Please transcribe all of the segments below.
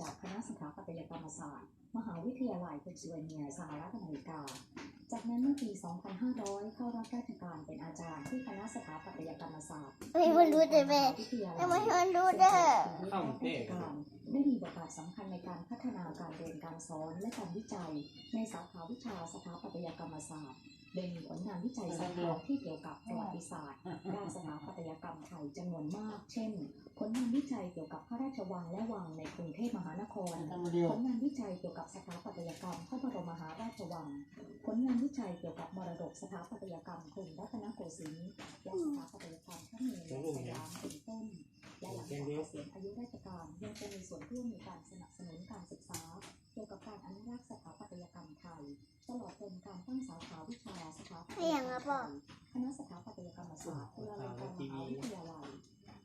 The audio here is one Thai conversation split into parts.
จากคณะสถาปัตยกรรมศาสตร์ มหาวิทยาลัยเพนซิลเวเนียสหรัฐอเมริกา จากนั้นเมื่อปี 2500 เข้ารับราชการเป็นอาจารย์ที่คณะสถาปัตยกรรมศาสตร์ไม่มันรู้แต่แม่วิทยาลัยทำไมมันรู้เด้อเข้าเต้ได้มีบทบาทสำคัญในการพัฒนาการเรียนการสอนและการวิจัย ในสาขาวิชาสถาปัตยกรรมศาสตร์ โดยมีผลงานวิจัยสำคัญที่เกี่ยวกับประวัติศาสตร์ด้านสถาปัตยกรรมไทยจำนวนมาก เช่น ผลงานวิจัยเกี่ยวกับพระราชวังและวังในกรุงเทพมหานคร ผลงานวิจัยเกี่ยวกับสถาปัตยกรรมพระบรมมหาราชวัง ผลงานวิจัยเกี่ยวกับมรดกสถาปัตยกรรมกรุงรัตนโกสินทร์และสถาปัตยกรรมพระเมรุมาตรสยามเป็นต้นและหลังจากเกษียณอายุราชการยังคงมีส่วนร่วมในการสนับสนุนการ ตลอดจนการตั้งสาขาวิชาสถาปัตยกรรมคณะสถาปัตยกรรมศาสตร์จุฬาลงกรณ์มหาวิทยาลัย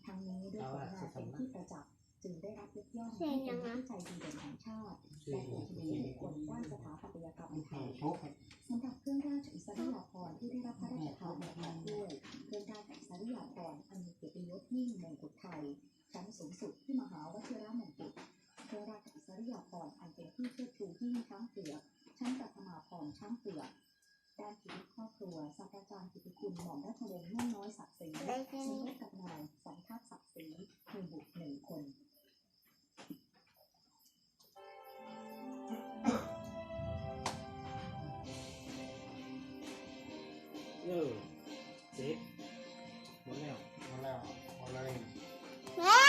ทั้งนี้ด้วยผลงานเป็นที่ประจักษ์จึงได้รับยกย่องให้เป็นนักวิจัยดีเด่นแห่งชาติและเป็นที่มีบุคคลด้านสถาปัตยกรรมไทยสำหรับเครื่องราชอิสริยาภรณ์ที่ได้รับพระราชทานประกอบด้วยเครื่องราชอิสริยาภรณ์อันมีเกียรติยศยิ่งมงกุฎไทยชั้นสูงสุดที่มหาวชิรมงกุฎเครื่องราชอิสริยาภรณ์อันเป็นที่เชิดชูยิ่งช้งเผือก ชั้นปัทมาภรณ์ช้างเผือกด้านชีวิตครอบครัวศาสตราจารย์กิติคุณหม่อมราชวงศ์นุ่นน้อยศักดิ์ศรีได้แค่สมนี้รสกับนายสันทัศน์ศักดิ์ศรีมีบุตรหนึ่งคนเออเซ็ตหมดแล้วมาแล้วมาเลยแม่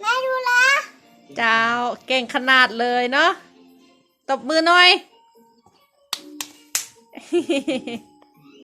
แม่ดูละเจ้าเก่งขนาดเลยเนาะ ตบมือหน่อย